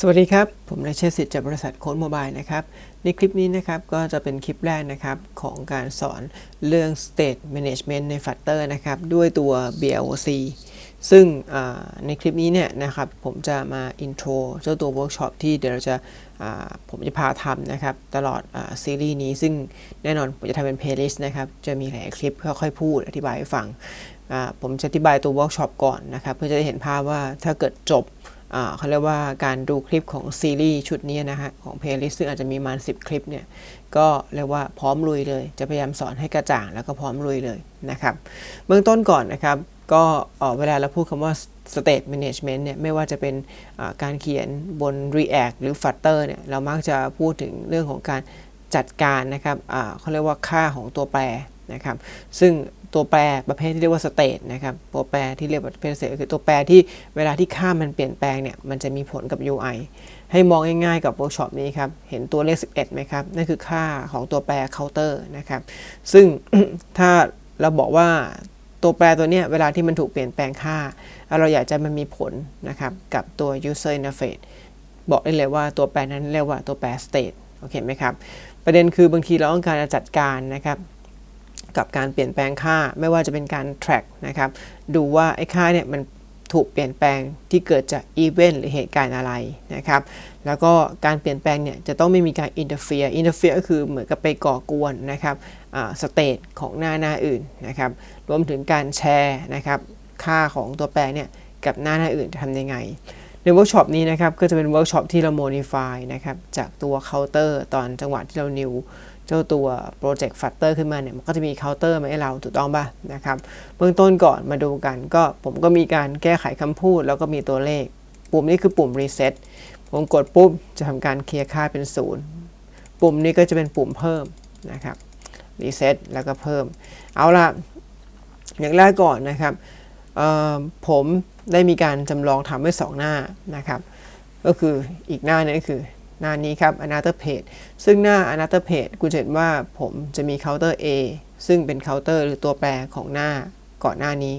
สวัสดีครับ ผมนายเชษสิทธิ์จากบริษัทโค้ดโมบายนะครับ ในคลิปนี้นะครับก็จะเป็นคลิปแรกนะครับของการสอนเรื่อง state management ใน Flutter นะครับ ด้วยตัว BLOC ซึ่งในคลิปนี้เนี่ยนะครับผมจะมา intro เจ้าตัว workshop ที่เดี๋ยวเราจะาผมจะพาทำนะครับ ตลอดอซีรีส์นี้ ซึ่งแน่นอนผมจะทำเป็น playlist นะครับ จะมีหลายคลิปค่อยๆพูดอธิบายให้ฟังผมจะอธิบายตัว workshop ก่อนนะครับ เพื่อจะได้เห็นภาพว่าถ้าเกิดจบ เขาเรียกว่าการดูคลิปของซีรีส์ชุดนี้นะฮะของเพลย์ลิสต์ซึ่งอาจจะมีมาณ10คลิปเนี่ยก็เรียกว่าพร้อมลุยเลย จะพยายามสอนให้กระจ่างแล้วก็พร้อมลุยเลยนะครับเบื้องต้นก่อนนะครับก็เวลาเราพูดคำว่า state management เนี่ยไม่ว่าจะเป็นการเขียนบน React หรือ Flutter เนี่ยเรามักจะพูดถึงเรื่องของการจัดการนะครับเขาเรียกว่าค่าของตัวแปรนะครับ ซึ่ง ตัวแปรประเภทที่เรียกว่า state นะครับตัวแปรที่เรียกว่าประเภท state ก็คือตัวแปรที่เวลาที่ค่ามันเปลี่ยนแปลงเนี่ยมันจะมีผลกับ UI ให้มองง่ายๆกับเวิร์กช็อปนี้ครับ เห็นตัวเลข 11ไหมครับ นั่นคือค่าของตัวแปร counter นะครับ ซึ่งถ้าเราบอกว่าตัวแปรตัวเนี้ยเวลาที่มันถูกเปลี่ยนแปลงค่า เราอยากจะมันมีผลนะครับกับตัว user interface บอกได้เลยว่าตัวแปรนั้นเรียกว่าตัวแปร state โอเคไหมครับ ประเด็นคือบางทีเราต้องการจะจัดการนะครับ กับการเปลี่ยนแปลงค่าไม่ว่าจะเป็นการ track นะครับดูว่าไอ้ค่าเนี่ยมันถูกเปลี่ยนแปลงที่เกิดจาก event หรือเหตุการณ์อะไรนะครับ แล้วก็การเปลี่ยนแปลงเนี่ยจะต้องไม่มีการ interfere interfere ก็คือเหมือนกับไปก่อกวนนะครับสเตตของหน้าหน้าอื่นนะครับ รวมถึงการแชร์นะครับ ค่าของตัวแปรเนี่ยกับหน้าหน้าอื่นจะทำยังไง ในเวิร์กช็อปนี้นะครับก็จะเป็นเวิร์กช็อปที่เรา modify นะครับจากตัวเคาน์เตอร์ตอนจังหวะที่เรา new เจ้าตัว Project Flutter ขึ้นมาเนี่ยมันก็จะมีเคาน์เตอร์มาให้เราถูกต้องป่ะนะครับเบื้องต้นก่อนมาดูกันก็ผมก็มีการแก้ไขคำพูด แล้วก็มีตัวเลข ปุ่มนี้คือปุ่ม reset ผมกดปุ๊บจะทำการเคลียร์ค่าเป็นศูนย์ปุ่มนี้ก็จะเป็นปุ่มเพิ่มนะครับ reset แล้วก็เพิ่ม เอาละอย่างแรกก่อนนะครับ ผมได้มีการจำลองทำไว้2หน้านะครับ ก็คืออีกหน้านึงก็คือหน้านี้ครับ another page ซึ่งหน้า another page คุณเห็นว่าผมจะมี counter A ซึ่งเป็น counter หรือตัวแปรของหน้าก่อนหน้านี้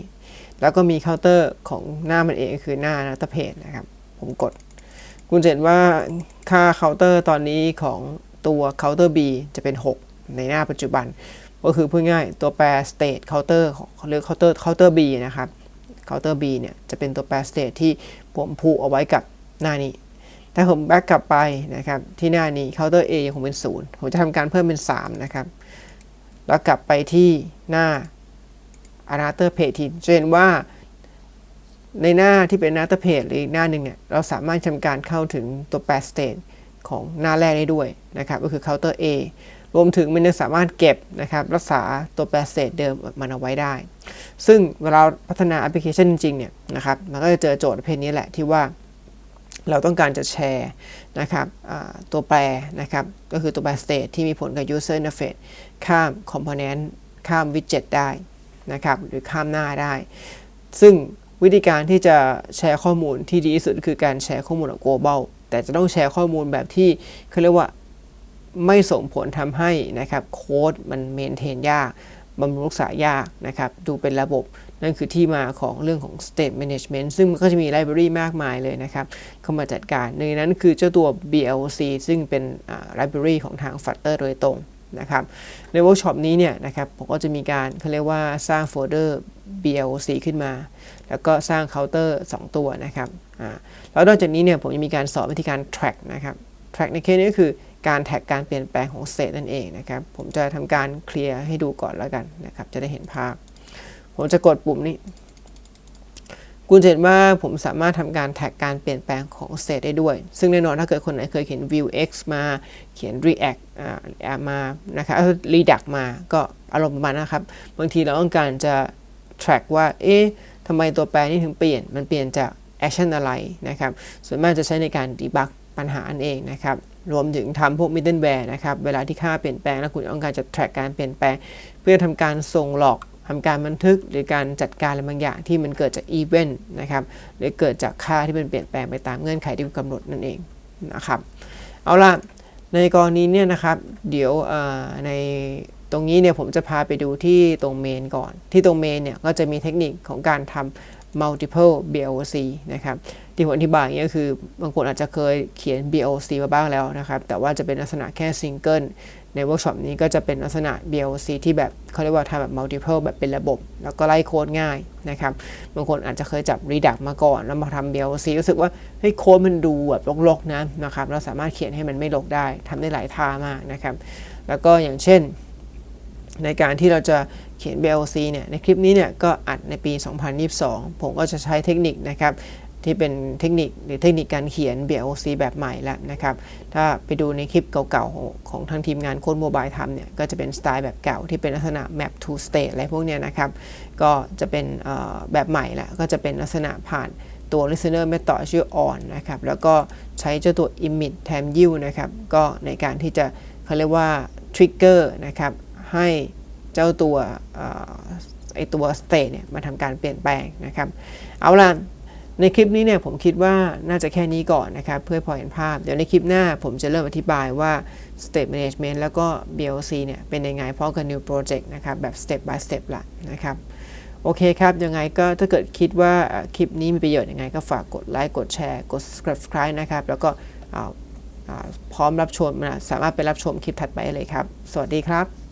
แล้วก็มี counter ของหน้ามันเองคือหน้า another page นะครับ ผมกด คุณเห็นว่าค่า counter ตอนนี้ของตัว counter B จะเป็น 6 ในหน้าปัจจุบัน ก็คือพูดง่ายตัวแปร state counter ของเรียก counter counter B นะครับ counter B เนี่ยจะเป็นตัวแปร state ที่ผมผูกเอาไว้กับหน้านี้ ถ้าผมแบ็กกลับไปนะครับที่หน้านี้ counter A ยังคงเป็น 0 ผมจะทำการเพิ่มเป็น 3 นะครับ แล้วกลับไปที่หน้า another page ที่จะเห็นว่าในหน้าที่เป็น another page หรืออีกหน้าหนึ่งเนี่ยเราสามารถทำการเข้าถึงตัวแปร state ของหน้าแรกได้ด้วยนะครับ ก็คือ counter A รวมถึงมันยังสามารถเก็บนะครับรักษาตัวแปร state เดิมมันเอาไว้ได้ ซึ่งเวลาพัฒนาแอปพลิเคชันจริงๆเนี่ยนะครับมันก็จะเจอโจทย์ประเภทนี้แหละที่ว่าเราต้องการจะแชร์นะครับตัวแปรนะครับก็คือตัวแปร state ที่มีผลกับ user interface ข้าม component ข้าม widget ได้นะครับหรือข้ามหน้าได้ ซึ่งวิธีการที่จะแชร์ข้อมูลที่ดีที่สุดคือการแชร์ข้อมูลกับ global แต่จะต้องแชร์ข้อมูลแบบที่เขาเรียกว่า ไม่ส่งผลทำให้นะครับโค้ดมันเมนเทนยากบำรุงรักษายากนะครับ ดูเป็นระบบ นั่นคือที่มาของเรื่องของ state management ซึ่งมันก็จะมีไลบรารีมากมายเลยนะครับ เข้ามาจัดการในนั้นคือเจ้าตัว BLC ซึ่งเป็นไลบรารีของทาง Flutter โดยตรงนะครับ ในเวิร์กช็อปนี้เนี่ยนะครับผมก็จะมีการเขาเรียกว่าสร้างโฟลเดอร์ BLC ขึ้นมา แล้วก็สร้างเคาน์เตอร์ 2 ตัวนะครับแล้วนอกจากนี้เนี่ยผมยังมีการสอนวิธีการ track นะครับ track ในเคสนี้ก็คือ การแท็กการเปลี่ยนแปลงของเศษนั่นเองนะครับ ผมจะทำการเคลียร์ให้ดูก่อนแล้วกันนะครับ จะได้เห็นภาพ ผมจะกดปุ่มนี้คุณเห็นว่าผมสามารถทำการแท็กการเปลี่ยนแปลงของเศษได้ด้วย ซึ่งแน่นอนถ้าเกิดคนไหนเคยเขียน view x มาเขียน react อ่ามานะครับ redact มาก็อารมณ์ประมาณนะครับ บางทีเราต้องการจะ track ว่า เอ๊ะทำไมตัวแปรนี้ถึงเปลี่ยน มันเปลี่ยนจาก action อะไรนะครับ ส่วนมากจะใช้ในการ debug ปัญหาอันเองนะครับ รวมถึงทำพวก middleware นะครับ เวลาที่ค่าเปลี่ยนแปลง แล้วคุณต้องการจะ track การเปลี่ยนแปลง เพื่อทำการส่งหลอกทำการบันทึกหรือการจัดการอะไรบางอย่างที่มันเกิดจาก event นะครับ หรือเกิดจากค่าที่มันเปลี่ยนแปลงไปตามเงื่อนไขที่กำหนดนั่นเองนะครับ เอาล่ะ ในกรณีเนี่ยนะครับ เดี๋ยวในตรงนี้เนี่ยผมจะพาไปดูที่ตรงเมนก่อน ที่ตรงเมนเนี่ยก็จะมีเทคนิคของการทำ multiple BLC นะครับ ที่ผมอธิบายเงี้ยคือบางคนอาจจะเคยเขียน BLC มาบ้างแล้วนะครับ แต่ว่าจะเป็นลักษณะแค่ซิงเกิลในเวิร์กช็อปนี้ก็จะเป็นลักษณะ BLC ที่แบบเขาเรียกว่าทำแบบ multiple แบบเป็นระบบ แล้วก็ไล่โค้ดง่ายนะครับ บางคนอาจจะเคยจับ Redux มาก่อน แล้วมาทำ BLC รู้สึกว่าเฮ้ยโค้ดมันดูแบบรกๆนะนะครับเราสามารถเขียนให้มันไม่รกได้ทำได้หลายท่ามากนะครับ แล้วก็อย่างเช่น ในการที่เราจะเขียน BLC เนี่ย ในคลิปนี้เนี่ยก็อัดในปี 2022 ผมก็จะใช้เทคนิคนะครับ ที่เป็นเทคนิคหรือเทคนิคการเขียน BLC แบบใหม่แล้วนะครับ ถ้าไปดูในคลิปเก่าๆ ของทางทีมงานโค้ดโมบายทำเนี่ย ก็จะเป็นสไตล์แบบเก่าที่เป็นลักษณะ map to state อะไรพวกเนี้ยนะครับ ก็จะเป็นแบบใหม่แล้วก็จะเป็นลักษณะผ่านตัว listener method ชื่อ on นะครับ แล้วก็ใช้เจ้าตัว emit แทน you นะครับ ก็ในการที่จะเขาเรียกว่า trigger นะครับ ให้เจ้าตัวไอตัว state เนี่ยมาทำการเปลี่ยนแปลงนะครับ เอาล่ะ ในคลิปนี้เนี่ยผมคิดว่าน่าจะแค่นี้ก่อนนะครับ เพื่อพอเห็นภาพ เดี๋ยวในคลิปหน้าผมจะเริ่มอธิบายว่า State Management แล้วก็ BLC เนี่ยเป็นยังไงเพราะกับ New Project นะครับ แบบ Step by Step ละนะครับโอเคครับ ยังไงก็ถ้าเกิดคิดว่าคลิปนี้มีประโยชน์ยังไงก็ฝากกดไลค์กดแชร์กด subscribe นะครับ แล้วก็พร้อมรับชมนะสามารถไปรับชมคลิปถัดไปเลยครับ สวัสดีครับ